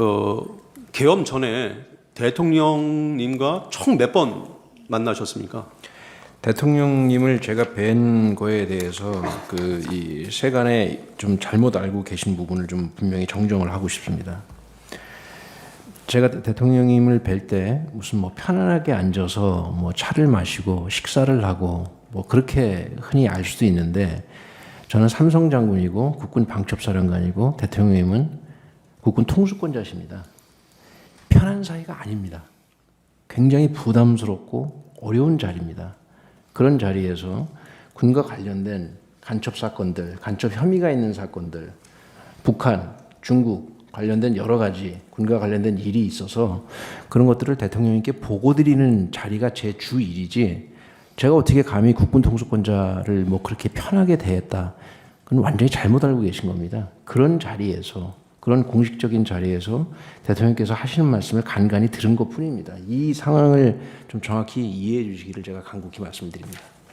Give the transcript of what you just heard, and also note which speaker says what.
Speaker 1: 어, 계엄 전에 대통령님과 총 몇 번 만나셨습니까?
Speaker 2: 대통령님을 제가 뵌 거에 대해서 그 이 세간에 좀 잘못 알고 계신 부분을 좀 분명히 정정을 하고 싶습니다. 제가 대통령님을 뵐 때 무슨 뭐 편안하게 앉아서 뭐 차를 마시고 식사를 하고 뭐 그렇게 흔히 알 수도 있는데 저는 삼성 장군이고 국군 방첩사령관이고 대통령님은 국군 통수권자십니다. 편한 사이가 아닙니다. 굉장히 부담스럽고 어려운 자리입니다. 그런 자리에서 군과 관련된 간첩 사건들, 간첩 혐의가 있는 사건들, 북한, 중국 관련된 여러 가지 군과 관련된 일이 있어서 그런 것들을 대통령님께 보고 드리는 자리가 제 주 일이지 제가 어떻게 감히 국군 통수권자를 뭐 그렇게 편하게 대했다. 그건 완전히 잘못 알고 계신 겁니다. 그런 자리에서 그런 공식적인 자리에서 대통령께서 하시는 말씀을 간간히 들은 것 뿐입니다. 이 상황을 좀 정확히 이해해 주시기를 제가 간곡히 말씀드립니다.